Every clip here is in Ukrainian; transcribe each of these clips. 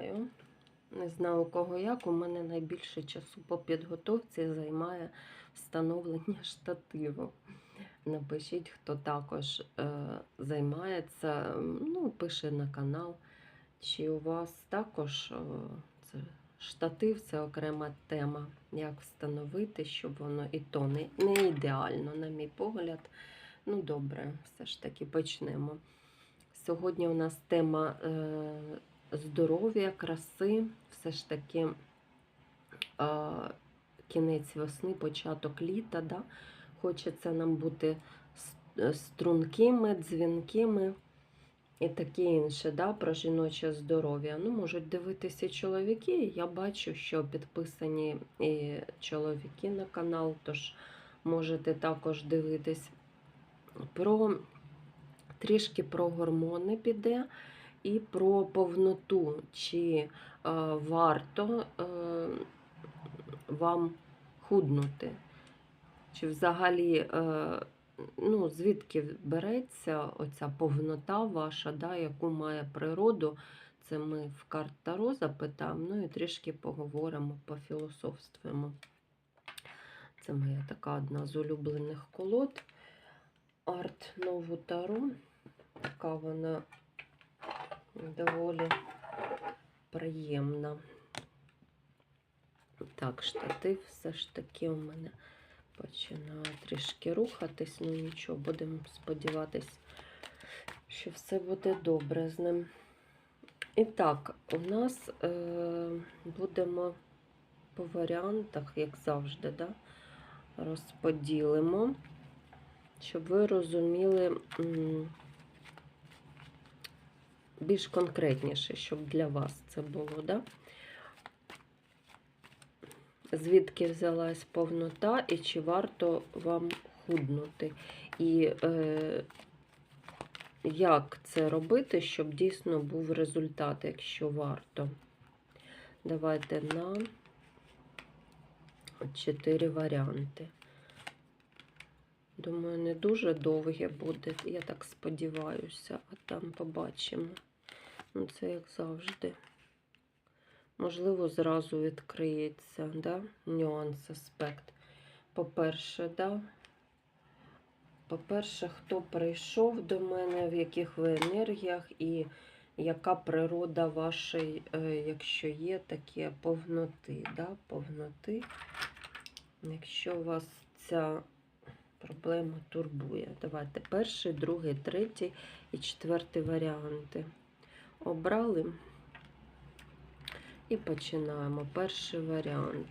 знаю. Не знаю, у кого як. У мене найбільше часу по підготовці займає встановлення штативу. Напишіть, хто також е, займається, ну, пише на канал. Чи у вас також е, це штатив це окрема тема, як встановити, щоб воно і то не, не ідеально, на мій погляд. Ну, добре, все ж таки почнемо. Сьогодні у нас тема е, здоров'я, краси, все ж таки кінець весни, початок літа. Да? Хочеться нам бути е, стрункими, дзвінкими і таке інше, да, про жіноче здоров'я. Ну, можуть дивитися чоловіки. Я бачу, що підписані і чоловіки на канал, тож можете також дивитись. Про трішки про гормони піде і про повноту, чи е, варто е, вам худнути. Чи взагалі, е, ну, звідки береться оця повнота ваша, да, яку має природу? Це ми в карт Таро запитаємо, ну і трішки поговоримо, пофілософствуємо. Це моя така одна з улюблених колод. Арт Нову Таро. Така вона доволі приємна. Так, штатив все ж таки у мене починає трішки рухатись, ну нічого, будемо сподіватись, що все буде добре з ним. І так, у нас е, будемо по варіантах, як завжди, да, розподілимо, щоб ви розуміли більш конкретніше, щоб для вас це було, да? звідки взялась повнота і чи варто вам худнути. І е, як це робити, щоб дійсно був результат, якщо варто. Давайте на чотири варіанти. Думаю, не дуже довге буде, я так сподіваюся, а там побачимо. Ну, це як завжди. Можливо, зразу відкриється, да? нюанс, аспект. По-перше, да? По-перше, хто прийшов до мене, в яких ви енергіях, і яка природа вашої, е, якщо є таке повноти, да? повноти, якщо вас ця проблема турбує. Давайте перший, другий, третій і четвертий варіанти. Обрали. І починаємо. Перший варіант.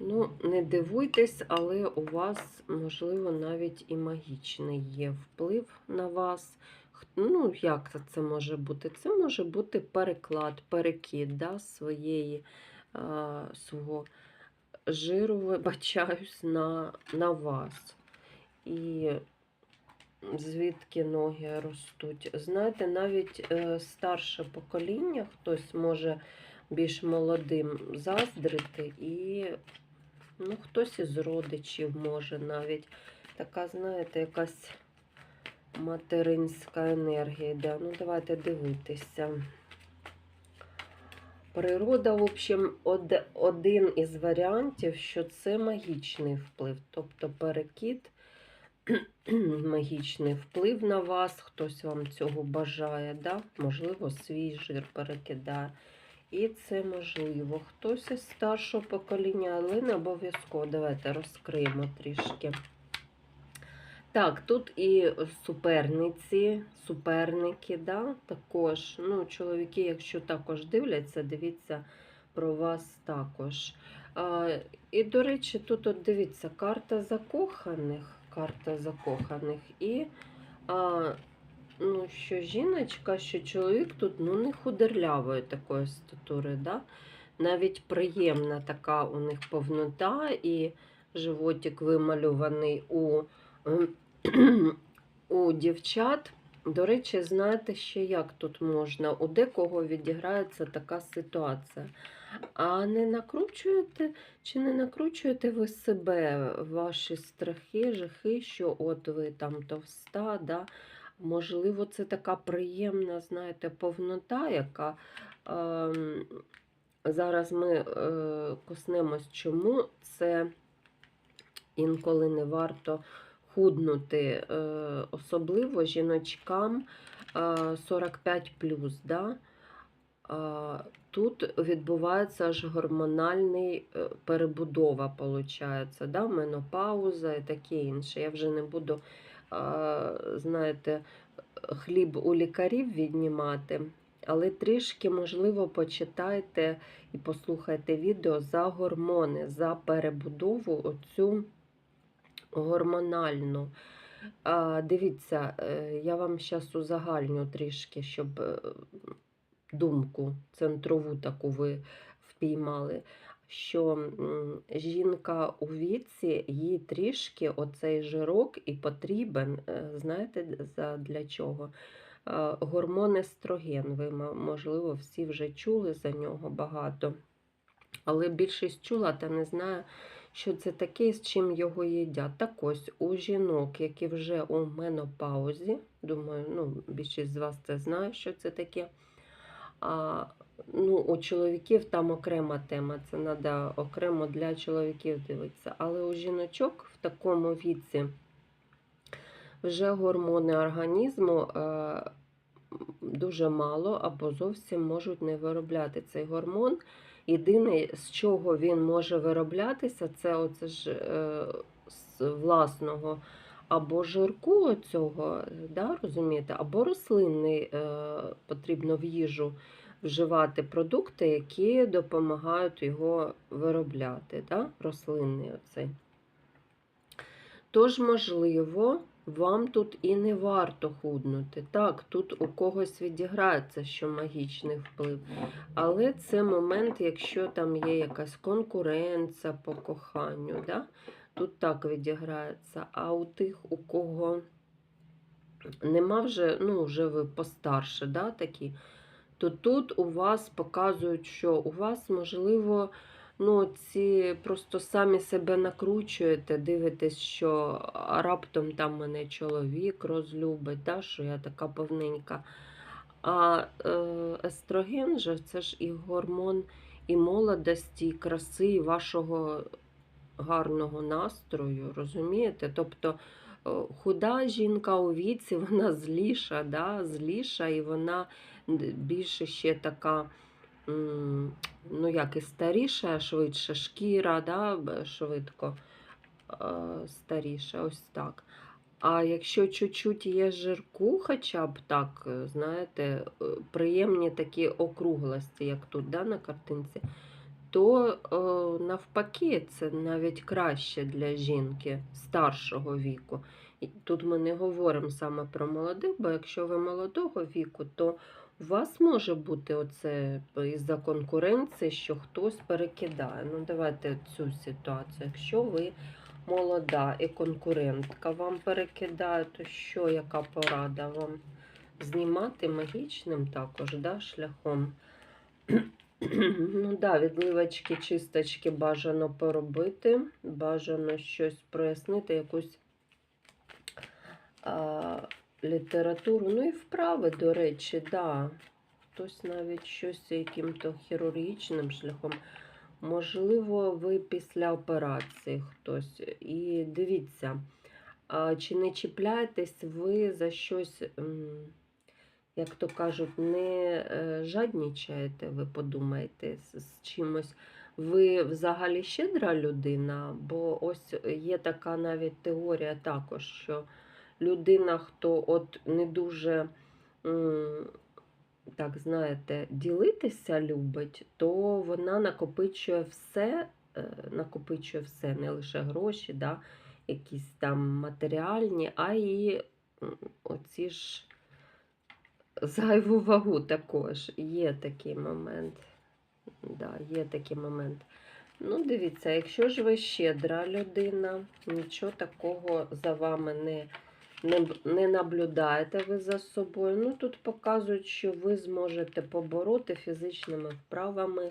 Ну, не дивуйтесь, але у вас, можливо, навіть і магічний є вплив на вас. Ну, як це може бути? Це може бути переклад, перекид да, своєї, а, свого жиру, вибачаюсь, на, на вас. І звідки ноги ростуть. Знаєте, навіть е, старше покоління, хтось може більш молодим заздрити, і ну, хтось із родичів може навіть. Така, знаєте, якась материнська енергія йде. Ну, давайте дивитися. Природа, в общем, од- один із варіантів, що це магічний вплив, тобто перекид магічний вплив на вас, хтось вам цього бажає, да? можливо, свій жир перекидає. І це можливо. Хтось із старшого покоління, але не обов'язково. Давайте розкриємо трішки. Так, тут і суперниці, суперники, да? також. Ну, чоловіки, якщо також дивляться, дивіться про вас також. А, і, до речі, тут от дивіться, карта закоханих карта закоханих. І а, ну, що жіночка, що чоловік тут ну, не худерлявої такої статури. Да? Навіть приємна така у них повнота, і животик вималюваний у, у дівчат. До речі, знаєте ще, як тут можна? У декого відіграється така ситуація. А не накручуєте чи не накручуєте ви себе, ваші страхи, жахи, що от ви там товста, да? можливо, це така приємна, знаєте, повнота, яка ем, зараз ми е, коснемось, чому це інколи не варто худнути, е, особливо жіночкам е, 45 да? Тут відбувається аж гормональний е, перебудова, получається, да? менопауза і таке інше. Я вже не буду, знаєте, хліб у лікарів віднімати, але трішки, можливо, почитайте і послухайте відео за гормони, за перебудову оцю гормональну. Дивіться, е, я вам зараз узагальню трішки, щоб е, думку центрову таку ви впіймали, що жінка у віці, їй трішки оцей жирок і потрібен, е, знаєте, для чого? Е, Гормон естроген. Ви, можливо, всі вже чули за нього багато. Але більшість чула та не знає, що це таке з чим його їдять. Так ось у жінок, які вже у менопаузі, думаю, ну, більшість з вас це знає, що це таке. А, ну, у чоловіків там окрема тема, це треба окремо для чоловіків дивитися. Але у жіночок в такому віці вже гормони організму е, дуже мало або зовсім можуть не виробляти цей гормон. Єдине, з чого він може вироблятися, це оце ж е, з власного або жирку цього, да, розумієте, або рослинний е, потрібно в їжу вживати продукти, які допомагають його виробляти, да, рослинний оцей. Тож, можливо, вам тут і не варто худнути. Так, тут у когось відіграється, що магічний вплив. Але це момент, якщо там є якась конкуренція по коханню, да? Тут так відіграється. А у тих, у кого нема вже, ну, вже ви постарше, да, такі, то тут у вас показують, що у вас, можливо, ну, ці просто самі себе накручуєте, дивитесь, що раптом там мене чоловік розлюбить, да, що я така повненька. А е, естроген же це ж і гормон і молодості, і краси, і вашого гарного настрою, розумієте? Тобто е, худа жінка у віці, вона зліша, да? зліша, і вона більше ще така, ну як і старіша, швидше шкіра, да? швидко е, старіша, ось так. А якщо чуть-чуть є жирку, хоча б так, е, знаєте, приємні такі округлості, як тут да, на картинці, то е, навпаки, це навіть краще для жінки старшого віку. І тут ми не говоримо саме про молодих, бо якщо ви молодого віку, то у вас може бути оце із-за конкуренції, що хтось перекидає. Ну, давайте цю ситуацію. Якщо ви молода і конкурентка вам перекидає, то що, яка порада вам? Знімати магічним також, да, шляхом. Ну да, відливочки, чисточки бажано поробити, бажано щось прояснити, якусь а, літературу. Ну і вправи, до речі, да. Хтось навіть щось яким-то хірургічним шляхом. Можливо, ви після операції хтось. І дивіться, а чи не чіпляєтесь ви за щось, як то кажуть, не е, жаднічаєте, ви подумаєте з, чимось. Ви взагалі щедра людина, бо ось є така навіть теорія також, що людина, хто от не дуже. так, знаєте, ділитися любить, то вона накопичує все, е, накопичує все, не лише гроші, да, якісь там матеріальні, а і оці ж зайву вагу також. Є такий момент. Да, є такий момент. Ну, дивіться, якщо ж ви щедра людина, нічого такого за вами не, не, не наблюдаєте ви за собою. Ну, тут показують, що ви зможете побороти фізичними вправами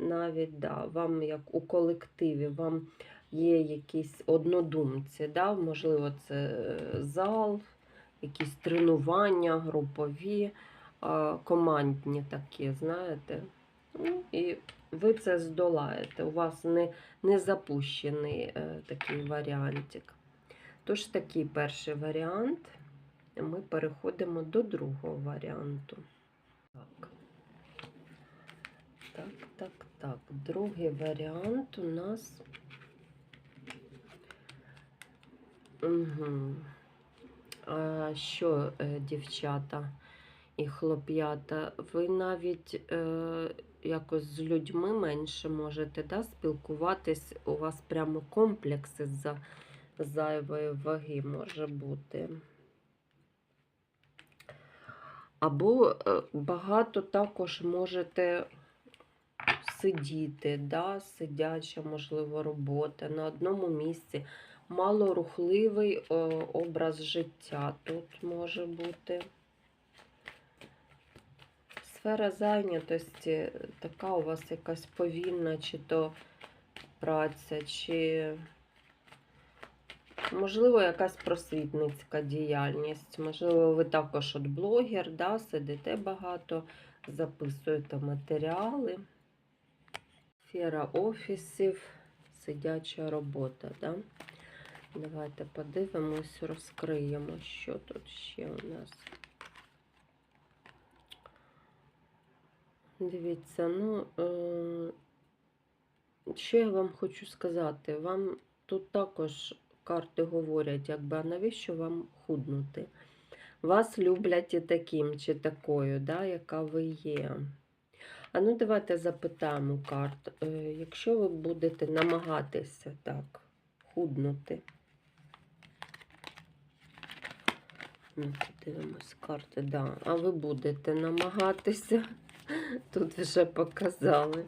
навіть, да, вам як у колективі, вам є якісь однодумці, да, можливо, це е, зал, якісь тренування, групові, командні такі, знаєте. Ну, і ви це здолаєте. У вас не, не запущений е, такий варіантик. Тож такий перший варіант. Ми переходимо до другого варіанту. Так. Так, так, так. Другий варіант у нас. Угу. Що, е, дівчата і хлоп'ята, ви навіть е, якось з людьми менше можете да, спілкуватись, у вас прямо комплекс із-за зайвої ваги може бути. Або е, багато також можете сидіти, да, сидяча, можливо, робота на одному місці. Малорухливий е, образ життя тут може бути. Сфера зайнятості така у вас якась повільна, чи то праця, чи, можливо, якась просвітницька діяльність. Можливо, ви також от блогер, да, сидите багато, записуєте матеріали. Сфера офісів, сидяча робота. Да? Давайте подивимось, розкриємо, що тут ще у нас. Дивіться, ну, е, що я вам хочу сказати? Вам тут також карти говорять, якби, а навіщо вам худнути? Вас люблять і таким чи такою, да, яка ви є. А ну, давайте запитаємо карт. Е, якщо ви будете намагатися так, худнути. Ну, подивимось карти, да. А ви будете намагатися. Тут вже показали,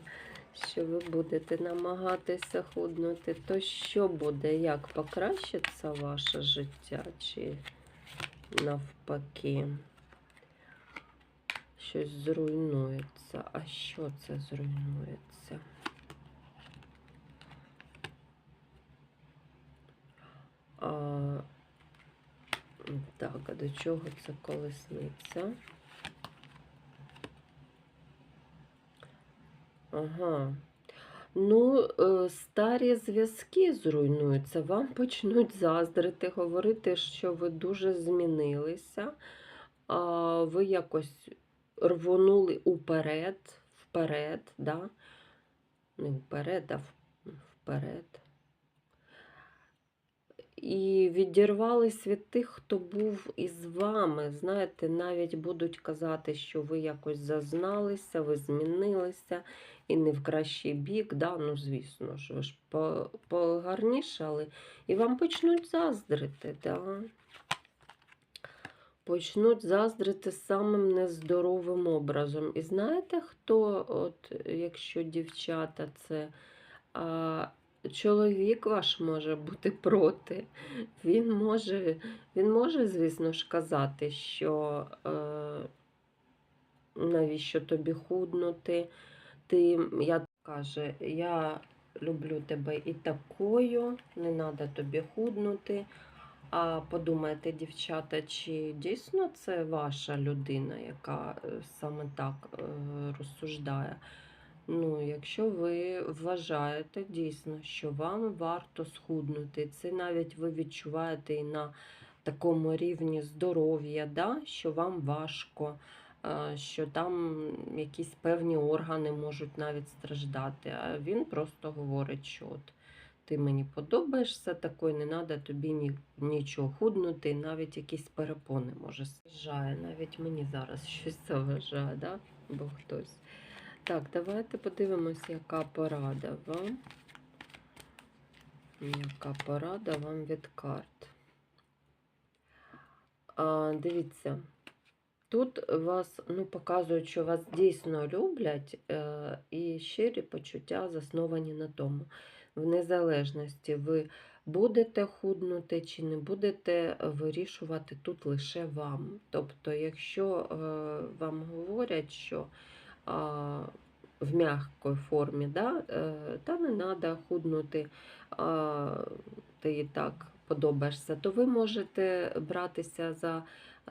що ви будете намагатися худнути. То що буде? Як покращиться ваше життя? Чи навпаки? Щось зруйнується. А що це зруйнується? А, а до чого це колесниця? Ага. Ну, е, старі зв'язки зруйнуються, вам почнуть заздрити, говорити, що ви дуже змінилися, а ви якось рвонули уперед, вперед, да? Не вперед, а вперед. І відірвались від тих, хто був із вами. Знаєте, навіть будуть казати, що ви якось зазналися, ви змінилися і не в кращий бік. Да? Ну, звісно ж, ви ж погарнішали, і вам почнуть заздрити. Да? Почнуть заздрити самим нездоровим образом. І знаєте, хто, от, якщо дівчата, це чоловік ваш може бути проти. Він може, він може, звісно ж, казати, що е, навіщо тобі худнути. Ти, я каже, я люблю тебе і такою, не треба тобі худнути. А подумайте, дівчата, чи дійсно це ваша людина, яка е, саме так е, розсуждає? Ну, якщо ви вважаєте дійсно, що вам варто схуднути, це навіть ви відчуваєте і на такому рівні здоров'я, да, що вам важко, е, що там якісь певні органи можуть навіть страждати. А він просто говорить, що от ти мені подобаєшся такою, не треба тобі ні, нічого худнути, навіть якісь перепони може заважає. Навіть мені зараз щось заважає, да? бо хтось. Так, давайте подивимось, яка порада вам. Яка порада вам від карт. А, дивіться, тут вас ну, показують, що вас дійсно люблять, е, і щирі почуття засновані на тому. В незалежності ви будете худнути чи не будете вирішувати тут лише вам. Тобто, якщо е, вам говорять, що в м'якій формі, да, та не треба худнути, ти і так подобаєшся, то ви можете братися за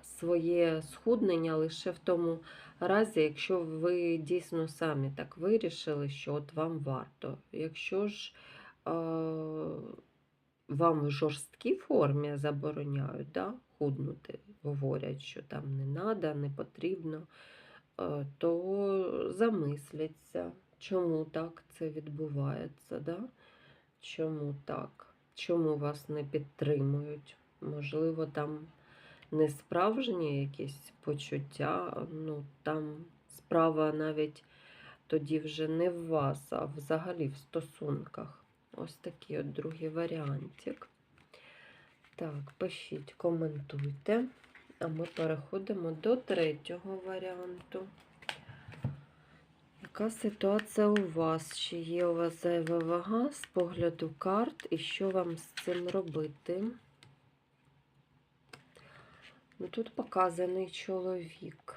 своє схуднення лише в тому разі, якщо ви дійсно самі так вирішили, що от вам варто. Якщо ж вам в жорсткій формі забороняють да, худнути, говорять, що там не треба, не потрібно, то замисляться, чому так це відбувається. Да? Чому так? Чому вас не підтримують? Можливо, там не справжні якісь почуття, ну там справа навіть тоді вже не в вас, а взагалі в стосунках. Ось такий от другий варіантик. Так, пишіть, коментуйте. А ми переходимо до третього варіанту. Яка ситуація у вас? Чи є у вас зайва вага з погляду карт, і що вам з цим робити? Ну, тут показаний чоловік.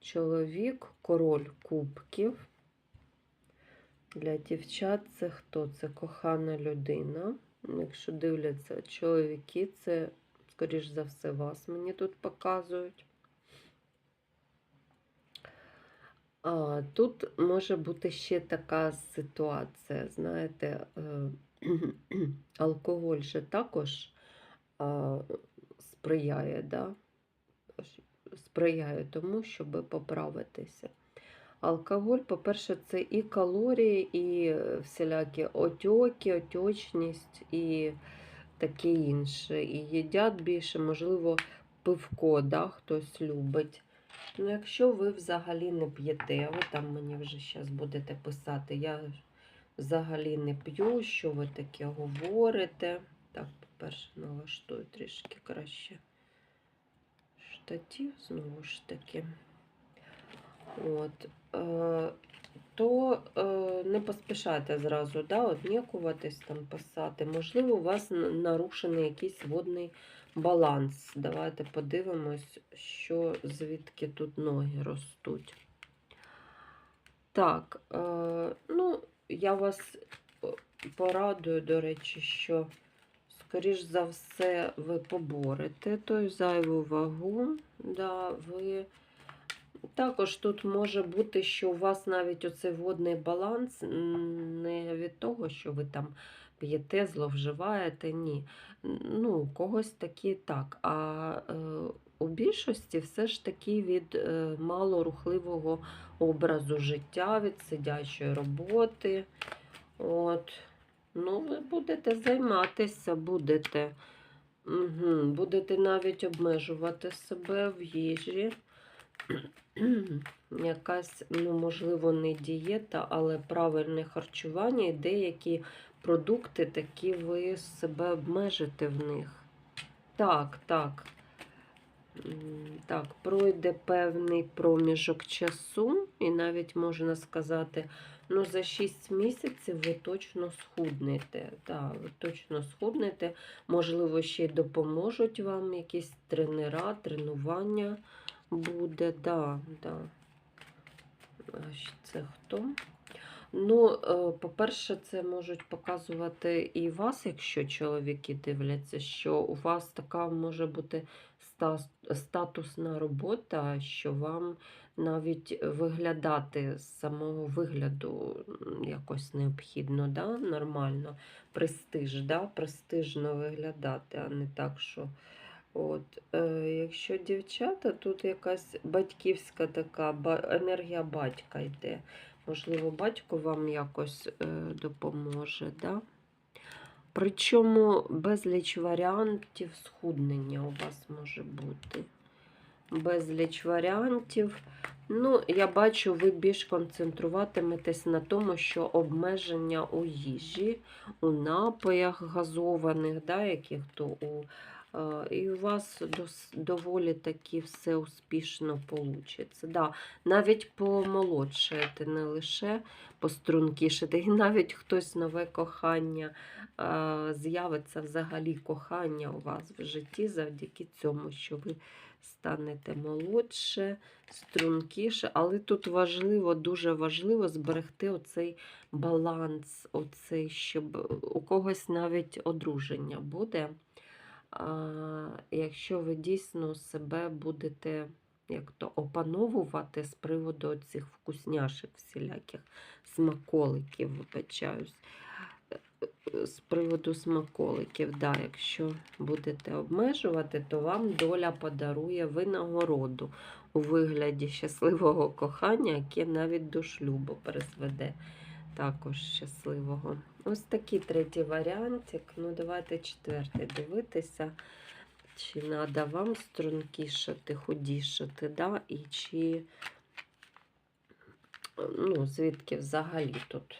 Чоловік, король кубків. Для дівчат це хто? Це кохана людина. Якщо дивляться чоловіки, це, скоріш за все, вас мені тут показують. Тут може бути ще така ситуація, знаєте, е, алкоголь же також сприяє, да? сприяє тому, щоб поправитися. Алкоголь, по-перше, це і калорії, і всілякі отьоки, отечність і таке інше. І їдять більше, можливо, пивко, да, хтось любить. Ну, якщо ви взагалі не п'єте, ви там мені вже зараз будете писати, я взагалі не п'ю, що ви таке говорите. Так, по-перше, налаштую трішки краще штатів, знову ж таки. От, е, то е, не поспішайте зразу да, однікуватись, там, писати. Можливо, у вас нарушений якийсь водний баланс. Давайте подивимось, що звідки тут ноги ростуть. Так, е, ну, я вас е, порадую, до речі, що, скоріш за все, ви поборете той зайву вагу. Да, ви... Також тут може бути, що у вас навіть оцей водний баланс не від того, що ви там п'єте, зловживаєте, ні. Ну, когось такі так. А е, у більшості все ж таки від е, малорухливого образу життя, від сидячої роботи. От. Ну, ви будете займатися, будете, угу, будете навіть обмежувати себе в їжі. Якась, ну, можливо, не дієта, але правильне харчування і деякі продукти, такі ви себе обмежите в них. Так, так. Так, пройде певний проміжок часу, і навіть можна сказати, ну, за 6 місяців ви точно схуднете. Так, ви точно схуднете. Можливо, ще й допоможуть вам якісь тренера, тренування буде, да, да. Це хто? Ну, е, по-перше, це можуть показувати і вас, якщо чоловіки дивляться, що у вас така може бути статусна робота, що вам навіть виглядати з самого вигляду якось необхідно, да? нормально, престиж, да? престижно виглядати, а не так, що. От, е, якщо дівчата, тут якась батьківська така енергія батька йде. Можливо, батько вам якось е, допоможе. Да? Причому безліч варіантів схуднення у вас може бути. Безліч варіантів. Ну, я бачу, ви більш концентруватиметесь на тому, що обмеження у їжі, у напоях газованих, да, яких то у І у вас доволі таки все успішно вийде. Да, навіть помолодшаєте, не лише пострункішите, і навіть хтось нове кохання е, з'явиться взагалі кохання у вас в житті завдяки цьому, що ви станете молодше, стрункіше, але тут важливо, дуже важливо зберегти оцей баланс, оцей, щоб у когось навіть одруження буде. Якщо ви дійсно себе будете як то опановувати з приводу цих вкусняшок всіляких, смаколиків, вибачаюсь. Е, З приводу смаколиків, да, якщо будете обмежувати, то вам доля подарує винагороду у вигляді щасливого кохання, яке навіть до шлюбу призведе. Також щасливого. Ось такий третій варіантик. Ну, давайте четвертий дивитися. Чи треба вам стрункішати, худішати, да? і чи ну, звідки взагалі тут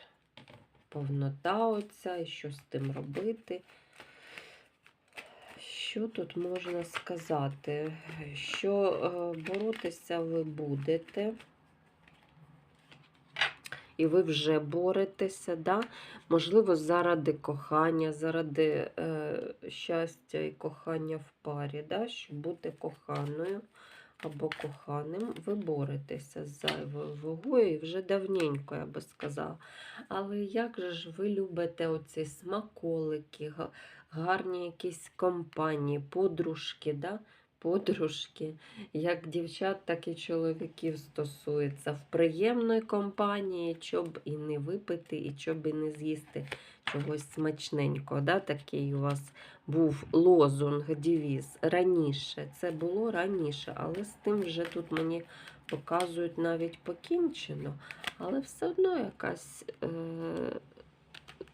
повнота оця, і що з тим робити. Що тут можна сказати? Що е, боротися ви будете, і ви вже боретеся, да? можливо, заради кохання, заради е, щастя і кохання в парі, да? щоб бути коханою або коханим, ви боретеся з зайвою вагою і вже давненько, я би сказала. Але як же ж ви любите оці смаколики, гарні якісь компанії, подружки, да? Подружки, як дівчат, так і чоловіків стосується. В приємної компанії, щоб і не випити, і щоб і не з'їсти чогось смачненького. Да? Такий у вас був лозунг, девіз раніше. Це було раніше, але з тим вже тут мені показують навіть покінчено. Але все одно якась е-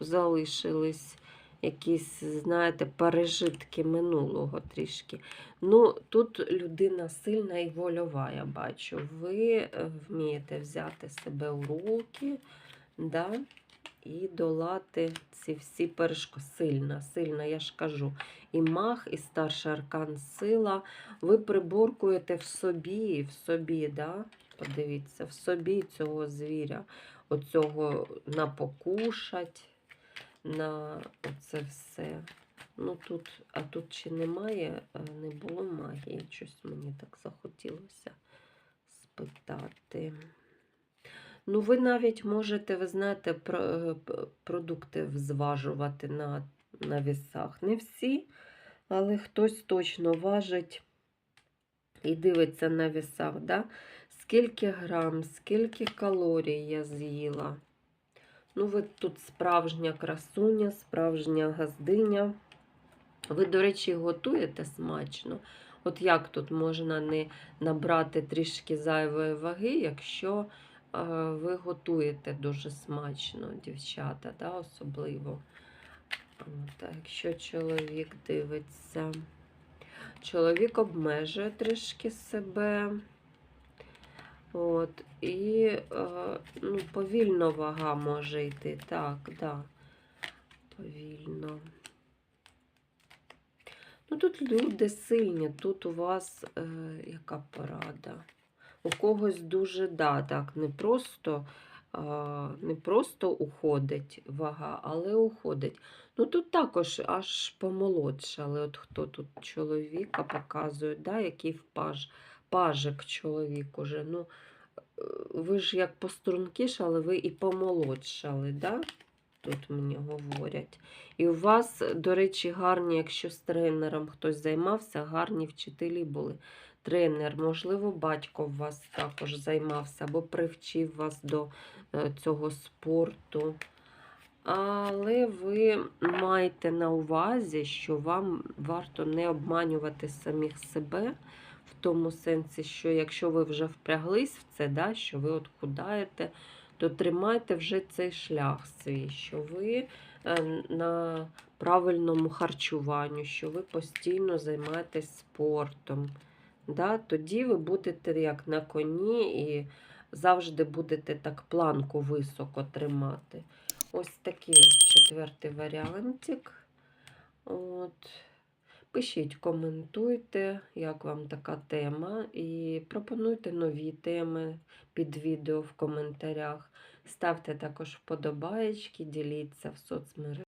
залишились якісь, знаєте, пережитки минулого трішки. Ну, тут людина сильна і вольова, я бачу. Ви е, вмієте взяти себе у руки, да? і долати ці всі перешкоди. Сильна, сильна, я ж кажу. І мах, і старший аркан сила. Ви приборкуєте в собі, в собі, да? подивіться, в собі цього звіря, оцього напокушать, на це все. Ну тут, а тут чи немає, е, не було магії. Щось мені так захотілося спитати. Ну, ви навіть можете, ви знаєте, е, продукти зважувати на, на вісах. Не всі, але хтось точно важить і дивиться на вісах, да? скільки грам, скільки калорій я з'їла. Ну, ви тут справжня красуня, справжня газдиня. Ви, до речі, готуєте смачно. От як тут можна не набрати трішки зайвої ваги, якщо е, ви готуєте дуже смачно, дівчата, да, особливо. От, якщо чоловік дивиться, чоловік обмежує трішки себе. От, і е, ну, повільно вага може йти. Так, да. Повільно. Ну, тут люди сильні, тут у вас е, яка порада? У когось дуже, да, так, не просто, е, не просто уходить вага, але уходить. Ну, тут також аж помолодшали. От хто тут чоловіка показує, да, який впаж, пажик чоловік уже. Ну, е, ви ж як пострункішали, ви і помолодшали, да? Тут мені говорять. І у вас, до речі, гарні, якщо з тренером хтось займався, гарні вчителі були. Тренер, можливо, батько у вас також займався або привчив вас до е, цього спорту. Але ви маєте на увазі, що вам варто не обманювати самих себе, тому сенсі, що якщо ви вже впряглись в це, да, що ви от худаєте, то тримайте вже цей шлях свій, що ви е, на правильному харчуванню, що ви постійно займаєтесь спортом. Да? Тоді ви будете як на коні і завжди будете так планку високо тримати. Ось такий четвертий варіантик. От. Пишіть, коментуйте, як вам така тема, і пропонуйте нові теми під відео в коментарях. Ставте також вподобаєчки, діліться в соцмережах.